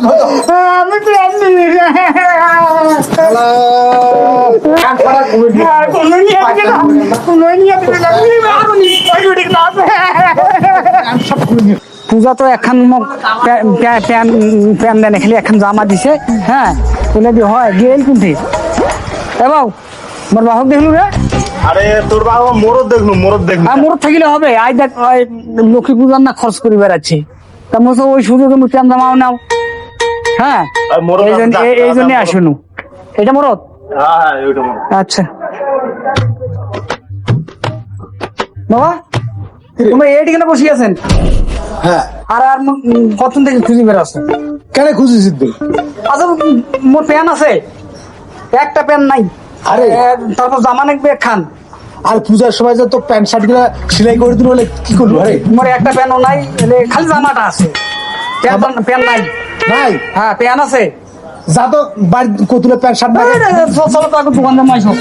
আমি পূজা তো এখন মোক প্যা- প্যা- প্যান দেন খালি এখন জামা দিছে হ্যাঁ? বলে দি হয় গেল কোনটি এবার মোর বাহক দেখলু রে? আরে তোর বাবা মোরদ দেখলু মোরদ দেখলু। আর মোর থাকিলে হবে। আই দেখ লক্ষ্মী পূজার না খরচ করি বেড়াচ্ছি তা মোর ওই সুযোগে প্যান জামাও নাও। হ্যাঁ? এই জন্য আসুনু। এটা মোরত হ্যাঁ হ্যাঁ মোরদ আচ্ছা। বাবা তুমি এইটি কেন বসে আছেন? হ্যাঁ। আর আর কতক্ষণ থেকে খুঁজি বেড়াচ্ছে কেন তুই আচ্ছা মোর প্যান আছে। একটা প্যান নাই। আরে। তারপর জামা নাকবে খান। আর পূজার সময় যে তো প্যান্ট শার্টগুলা সেলাই করে দিল বলে কি করব? আরে। মোর একটা প্যানও নাই খালি জামাটা আছে। প্যান প্যান নাই। নাই হ্যাঁ প্যান আছে যা তো বাড়ি কতুলে প্যান্ট শার্ট রে, চল তো আগে দোকান যাব আইসো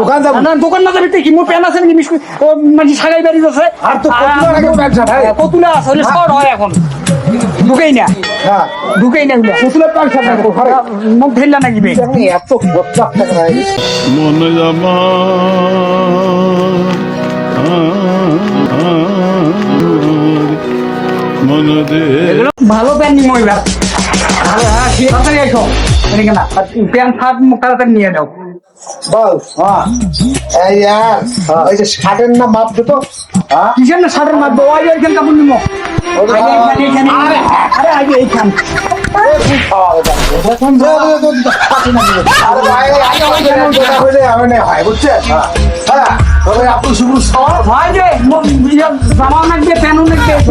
দোকান যাব না দোকান না যাবি তুই কি মোর প্যান আছে নাকি বিস্কুট ও মানে সাগাই বাড়ি আছে আর তো কতুলে আগে প্যান্ট শার্ট হ্যাঁ কতুলা আছে ওগুলো শর্ট হয় এখন ঢুকেই না হ্যাঁ ঢুকেই না কতুলে প্যান্ট শার্ট রাখব ঘরে মুখ ধরলা নাকি বে এত বচ্চা টাকা হয়ে মন জামা মন দে ভালো প্যান নিমো এবার ভালো হ্যাঁ ঠিক তাড়াতাড়ি আইসো এদিকে না আর শার্ট তাড়াতাড়ি নিয়ে যাও বল হ্যাঁ এই আর ওই যে শার্টের না মাপ দিত হ্যাঁ কিসের না শার্টের কাপড় আরে আগে এইখান হয় হ্যাঁ আপনি শুধু সব ভাই যে ইয়ে প্যানও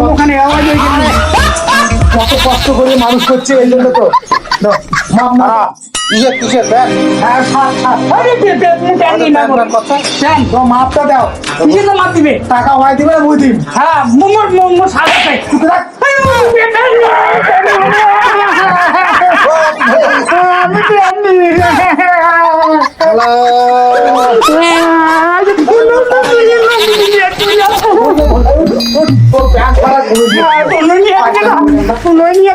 ওখানে আওয়াজ ওইখানে কত কষ্ট করে মানুষ করছে এই জন্য তো কিসের ব্যাগ হ্যাঁ আরে তো মাপটা দাও কিসের মার দিবে টাকা হয় দিবে না মুই হ্যাঁ মোমোর আছে আমি নিয়ে